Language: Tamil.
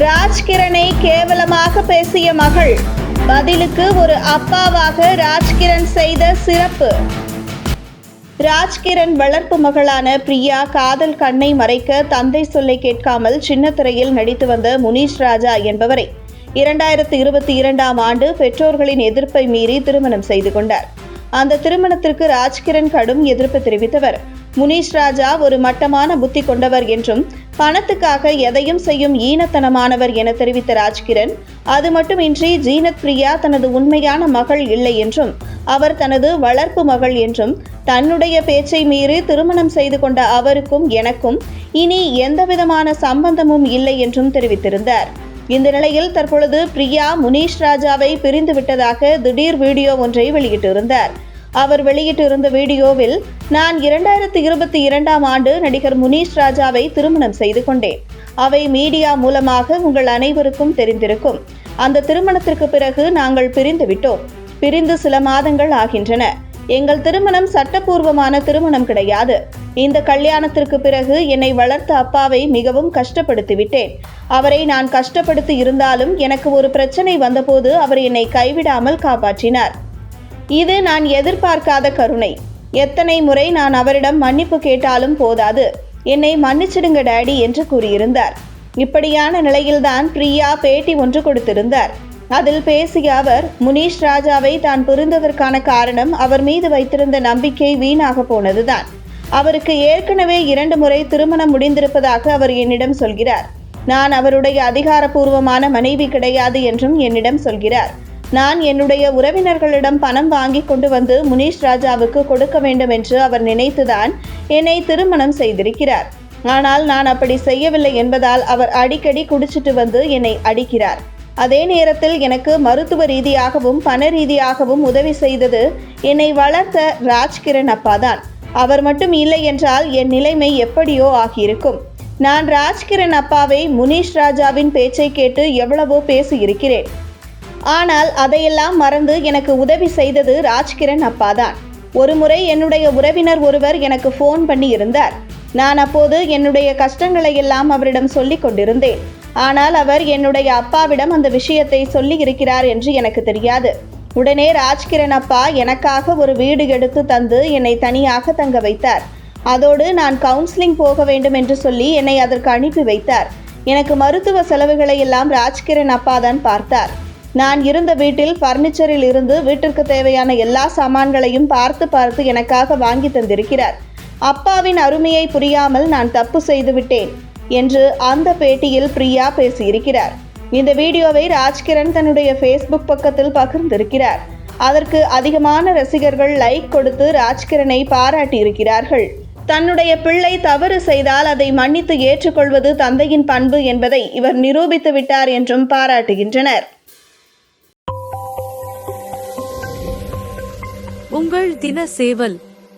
ராஜ்கிரனை கேவலமாக பேசிய மகள் பதிலுக்கு ஒரு அப்பாவாக ராஜ்கிரண் செய்த சிறப்பு. ராஜ்கிரண் வளர்ப்பு மகளான பிரியா காதல் கண்ணை மறைக்க தந்தை சொல்லை கேட்காமல் சின்னத்திரையில் நடித்து வந்த முனீஷ் ராஜா என்பவரை இரண்டாயிரத்து இருபத்தி இரண்டாம் ஆண்டு பெற்றோர்களின் எதிர்ப்பை மீறி திருமணம் செய்து கொண்டார். அந்த திருமணத்திற்கு ராஜ்கிரண் கடும் எதிர்ப்பு தெரிவித்தவர். முனீஷ் ராஜா ஒரு மட்டமான புத்தி கொண்டவர் என்றும் பணத்துக்காக எதையும் செய்யும் ஈனத்தனமானவர் என தெரிவித்த ராஜ்கிரண் அது மட்டுமின்றி ஜீனத் பிரியா தனது உண்மையான மகள் இல்லை என்றும் அவர் தனது வளர்ப்பு மகள் என்றும் தன்னுடைய பேச்சை மீறி திருமணம் செய்து கொண்ட அவருக்கும் எனக்கும் இனி எந்தவிதமான சம்பந்தமும் இல்லை என்றும் தெரிவித்திருந்தார். இந்த நிலையில் தற்பொழுது பிரியா முனீஷ் ராஜாவை பிரிந்து விட்டதாக திடீர் வீடியோ ஒன்றை வெளியிட்டிருந்தார். அவர் வெளியிட்டிருந்த வீடியோவில் நான் இரண்டாயிரத்தி இருபத்தி இரண்டாம் ஆண்டு நடிகர் முனீஷ் ராஜாவை திருமணம் செய்து கொண்டேன். அவை மீடியா மூலமாக உங்கள் அனைவருக்கும் தெரிந்திருக்கும். அந்த திருமணத்திற்கு பிறகு நாங்கள் பிரிந்து விட்டோம். பிரிந்து சில மாதங்கள் ஆகின்றன. எங்கள் திருமணம் சட்டப்பூர்வமான திருமணம் கிடையாது. இந்த கல்யாணத்திற்கு பிறகு என்னை வளர்த்த அப்பாவை மிகவும் கஷ்டப்படுத்தி விட்டேன். அவரை நான் கஷ்டப்படுத்தி இருந்தாலும் எனக்கு ஒரு பிரச்சனை வந்தபோது அவர் என்னை கைவிடாமல் காப்பாற்றினார். இது நான் எதிர்பார்க்காத கருணை. எத்தனை முறை நான் அவரிடம் மன்னிப்பு கேட்டாலும் போதாது. என்னை மன்னிச்சிடுங்க டேடி என்று கூறியிருந்தார். இப்படியான நிலையில்தான் பிரியா பேட்டி ஒன்று கொடுத்திருந்தார். அதில் பேசிய அவர் முனீஷ் ராஜாவை தான் புரிந்ததற்கான காரணம் அவர் மீது வைத்திருந்த நம்பிக்கை வீணாக போனதுதான். அவருக்கு ஏற்கனவே இரண்டு முறை திருமணம் முடிந்திருப்பதாக அவர் என்னிடம் சொல்கிறார். நான் அவருடைய அதிகாரப்பூர்வமான மனைவி கிடையாது என்றும் என்னிடம் சொல்கிறார். நான் என்னுடைய உறவினர்களிடம் பணம் வாங்கி கொண்டு வந்து முனீஷ் ராஜாவுக்கு கொடுக்க வேண்டும் என்று அவர் நினைத்துதான் என்னை திருமணம் செய்திருக்கிறார். ஆனால் நான் அப்படி செய்யவில்லை என்பதால் அவர் அடிக்கடி குடிச்சிட்டு வந்து என்னை அடிக்கிறார். அதே நேரத்தில் எனக்கு மருத்துவ ரீதியாகவும் பண ரீதியாகவும் உதவி செய்தது என்னை வளர்த்த ராஜ்கிரண் அப்பாதான். அவர் மட்டும் இல்லை என்றால் என் நிலைமை எப்படியோ ஆகியிருக்கும். நான் ராஜ்கிரண் அப்பாவை முனீஷ் ராஜாவின் பேச்சை கேட்டு எவ்வளவோ பேசியிருக்கிறேன். ஆனால் அதையெல்லாம் மறந்து எனக்கு உதவி செய்தது ராஜ்கிரண் அப்பாதான். ஒரு முறை என்னுடைய உறவினர் ஒருவர் எனக்கு ஃபோன் பண்ணி இருந்தார் நான் அப்போது என்னுடைய கஷ்டங்களை எல்லாம் அவரிடம் சொல்லிக் கொண்டிருந்தேன். ஆனால் அவர் என்னுடைய அப்பாவிடம் அந்த விஷயத்தை சொல்லி இருக்கிறார் என்று எனக்கு தெரியாது. உடனே ராஜ்கிரண் அப்பா எனக்காக ஒரு வீடு எடுத்து தந்து என்னை தனியாக தங்க வைத்தார். அதோடு நான் கவுன்சிலிங் போக வேண்டும் என்று சொல்லி என்னை அதற்கு அனுப்பி வைத்தார். எனக்கு மருத்துவ செலவுகளை எல்லாம் ராஜ்கிரண் அப்பா தான் பார்த்தார். நான் இருந்த வீட்டில் ஃபர்னிச்சரில் இருந்து வீட்டிற்கு தேவையான எல்லா சாமான்களையும் பார்த்து பார்த்து எனக்காக வாங்கி தந்திருக்கிறார். அப்பாவின் அருமையை புரியாமல் நான் தப்பு செய்துவிட்டேன் என்று அந்த பேட்டியில் பிரியா பேசியிருக்கிறார். இந்த வீடியோவை ராஜ்கிரண் தன்னுடைய ஃபேஸ்புக் பக்கத்தில் பகிர்ந்திருக்கிறார். அதற்கு அதிகமான ரசிகர்கள் லைக் கொடுத்து ராஜ்கிரனை பாராட்டியிருக்கிறார்கள். தன்னுடைய பிள்ளை தவறு செய்தால் அதை மன்னித்து ஏற்றுக்கொள்வது தந்தையின் பண்பு என்பதை இவர் நிரூபித்து விட்டார் என்றும் பாராட்டுகின்றனர். உங்கள் தின சேவல்